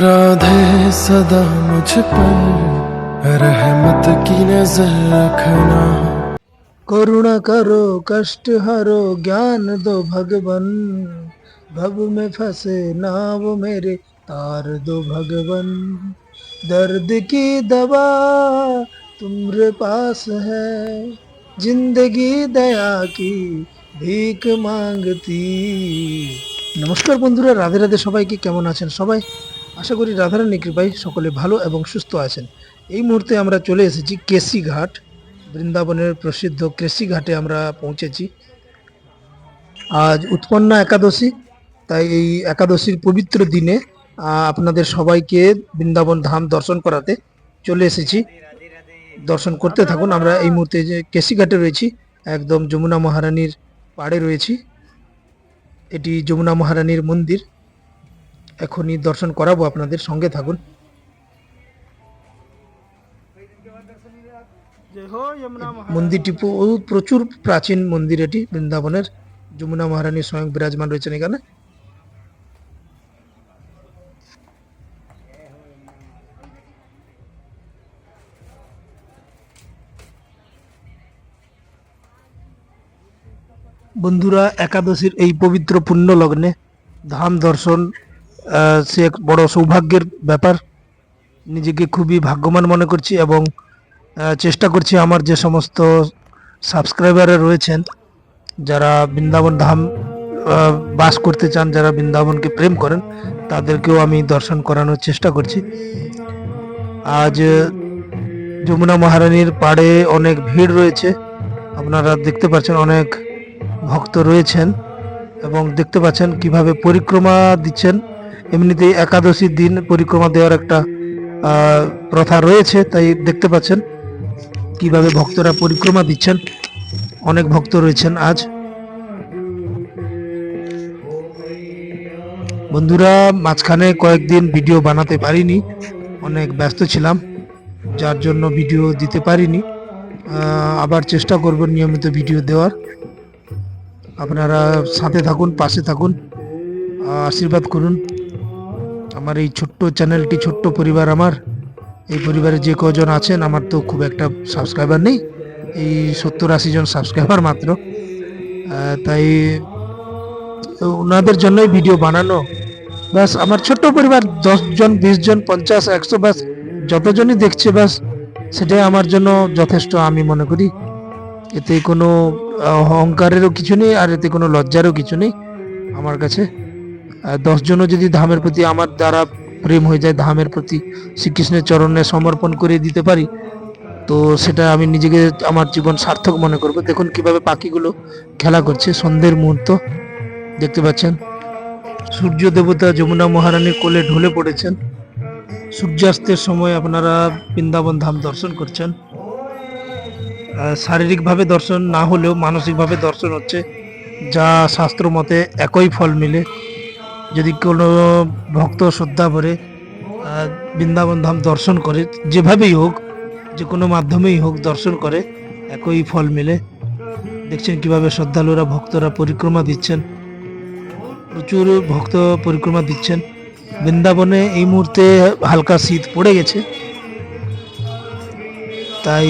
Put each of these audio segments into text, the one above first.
राधे सदा मुझ पर रहमत की नजर रखना करुणा करो कष्ट हरो ज्ञान दो भगवन भव में फंसे ना वो मेरे तार दो भगवन दर्द की दवा तुम्हारे पास है जिंदगी दया की ভিক মাংগতি নমস্কার বন্ধুরা রাধে রাধে সবাইকে কেমন আছেন সবাই আশা করি রাধারানী কৃপায় সকলে ভালো এবং সুস্থ আছেন। এই মুহূর্তে আমরা চলে এসেছি কেসি ঘাট, বৃন্দাবনের প্রসিদ্ধ কেসি ঘাটে আমরা পৌঁছেছি। আজ উৎপন্না একাদশী, তাই এই একাদশীর পবিত্র দিনে আপনাদের সবাইকে বৃন্দাবন ধাম দর্শন করাতে চলে এসেছি। দর্শন করতে থাকুন, আমরা এই মুহূর্তে যে কেসি ঘাটে রয়েছি, একদম যমুনা মহারানীর পাড়ে রয়েছি। এটি যমুনা মহারানীর মন্দির। এখনই দর্শন করাবো আপনাদের সঙ্গে থাকুন। মন্দিরটি প্রচুর প্রাচীন মন্দির এটি বৃন্দাবনের। যমুনা মহারানী স্বয়ং বিরাজমান রয়েছেন এখানে। বন্ধুরা একাদশীর এই পবিত্র পুণ্য লগ্নে ধাম দর্শন সে এক বড় সৌভাগ্যের ব্যাপার। নিজেকে খুবই ভাগ্যবান মনে করছি এবং চেষ্টা করছি আমার যে সমস্ত সাবস্ক্রাইবাররা রয়েছেন, যারা বৃন্দাবন ধাম বাস করতে চান, যারা বৃন্দাবনকে প্রেম করেন, তাদেরকেও আমি দর্শন করানোর চেষ্টা করছি। আজ, যমুনা মহারানীর পাড়ে অনেক ভিড় রয়েছে। আপনারা দেখতে পাচ্ছেন অনেক ভক্ত রয়েছেন এবং দেখতে পাচ্ছেন কীভাবে পরিক্রমা দিচ্ছেন। এমনিতেই একাদশীর দিন পরিক্রমা দেওয়ার একটা প্রথা রয়েছে, তাই দেখতে পাচ্ছেন কীভাবে ভক্তরা পরিক্রমা দিচ্ছেন। অনেক ভক্ত রয়েছেন আজ। বন্ধুরা, মাঝখানে কয়েকদিন ভিডিও বানাতে পারিনি, অনেক ব্যস্ত ছিলাম, যার জন্য ভিডিও দিতে পারিনি। আবার চেষ্টা করব নিয়মিত ভিডিও দেওয়ার। আপনারা সাথে থাকুন, পাশে থাকুন আশীর্বাদ করুন। আমার এই ছোট্ট চ্যানেলটি, ছোট্ট পরিবার আমার। এই পরিবারে যে কজন আছেন, আমার তো খুব একটা সাবস্ক্রাইবার নেই। এই সত্তর আশি জন সাবস্ক্রাইবার মাত্র। তাই ওনাদের জন্যই ভিডিও বানানো। ব্যাস, আমার ছোট্ট পরিবার দশ জন, বিশ জন, পঞ্চাশ, একশো, ব্যাস, যতজনই দেখছে, ব্যাস, সেটাই আমার জন্য যথেষ্ট, আমি মনে করি। এতে কোনো অহংকারেরও কিছু নেই, আর এতে কোনো লজ্জারও কিছু নেই আমার কাছে। দশজনও যদি ধামের প্রতি আমার দ্বারা প্রেম হয়ে যায়, ধামের প্রতি শ্রীকৃষ্ণের চরণে সমর্পণ করে দিতে পারি, তো সেটা আমি নিজেকে আমার জীবন সার্থক মনে করব। দেখুন কীভাবে পাখিগুলো খেলা করছে, সন্ধ্যের মুহূর্ত, দেখতে পাচ্ছেন। সূর্য দেবতা যমুনা মহারানীর কোলে ঢলে পড়েছেন। সূর্যাস্তের সময় আপনারা বৃন্দাবন ধাম দর্শন করছেন। শারীরিকভাবে দর্শন না হলেও মানসিকভাবে দর্শন হচ্ছে। যা শাস্ত্র মতে একই ফল মিলে। যদি কোনো ভক্ত শ্রদ্ধা ভরে বৃন্দাবন ধাম দর্শন করে, যেভাবেই হোক, যে কোনো মাধ্যমেই হোক দর্শন করে, একই ফল মিলে। দেখছেন কীভাবে শ্রদ্ধালুরা, ভক্তরা পরিক্রমা দিচ্ছেন। প্রচুর ভক্ত পরিক্রমা দিচ্ছেন। বৃন্দাবনে এই মুহূর্তে হালকা শীত পড়ে গেছে। তাই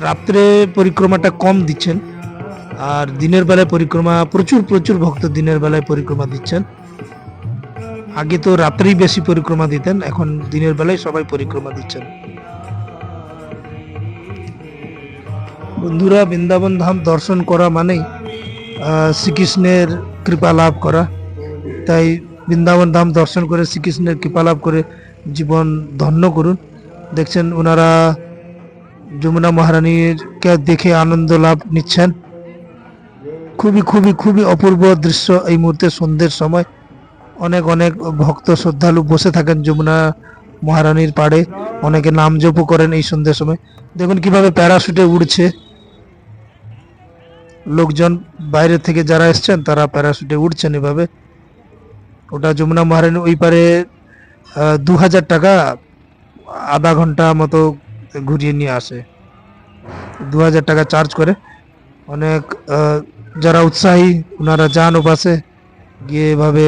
রাত্রে পরিক্রমাটা কম দিচ্ছেন। আর দিনের বেলায় পরিক্রমা, প্রচুর প্রচুর ভক্ত দিনের বেলায় পরিক্রমা দিচ্ছেন। আগে তো রাত্রেই বেশি পরিক্রমা দিতেন, এখন দিনের বেলায় সবাই পরিক্রমা দিচ্ছেন। বন্ধুরা, বৃন্দাবন ধাম দর্শন করা মানেই শ্রীকৃষ্ণের কৃপা লাভ করা। তাই বৃন্দাবন ধাম দর্শন করে শ্রীকৃষ্ণের কৃপা লাভ করে জীবন ধন্য করুন। দেখছেন, ওনারা যমুনা মহারানীরকে দেখে আনন্দ লাভ নিচ্ছেন। খুবই খুবই খুবই অপূর্ব দৃশ্য এই মুহূর্তে সন্ধ্যের সময়। অনেক অনেক ভক্ত, শ্রদ্ধালু বসে থাকেন যমুনা মহারানীর পাড়ে। অনেকে নাম জপও করেন এই সন্ধ্যের সময়। দেখুন কীভাবে প্যারাশুটে উড়ছে। লোকজন বাইরে থেকে যারা এসছেন, তারা প্যারাশুটে উঠছেন এভাবে। ওটা যমুনা মহারানী ওই পারে দু হাজার টাকা আধা ঘণ্টা মতো ঘুরিয়ে নিয়ে আসে। দু হাজার টাকা চার্জ করে। অনেক যারা উৎসাহী ওনারা যান ও ওপাশে গিয়ে এভাবে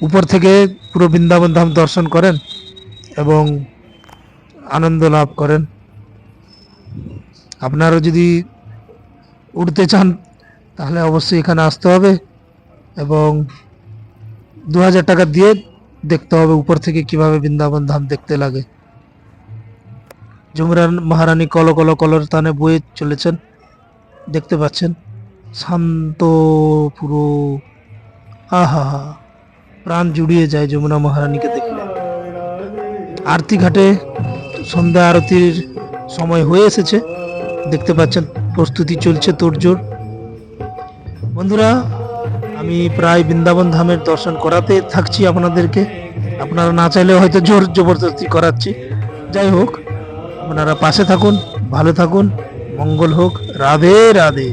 উপর থেকে পুরো বৃন্দাবন ধাম দর্শন করেন এবং আনন্দ লাভ করেন। আপনারা যদি উঠতে চান, তাহলে অবশ্যই এখানে আসতে হবে এবং দু হাজার টাকা দিয়ে দেখতে হবে উপর থেকে কীভাবে বৃন্দাবন ধাম দেখতে লাগে। যমুনা মহারানী কল কল কলর তানে বয়ে চলেছেন। দেখতে পাচ্ছেন? শান্ত, পুরো আহা হা প্রাণ জুড়িয়ে যায় যমুনা মহারানীকে দেখলে। আরতি ঘাটে সন্ধ্যা আরতির সময় হয়ে এসেছে। দেখতে পাচ্ছেন, প্রস্তুতি চলছে তোড়জোড়। বন্ধুরা, আমি প্রায় বৃন্দাবন ধামের দর্শন করাতে থাকছি আপনাদেরকে। আপনারা না চাইলেও হয়তো জোর জবরদস্তি করাচ্ছি। যাই হোক, আপনারা পাশে থাকুন, ভালো থাকুন। মঙ্গল হোক রাধে রাধে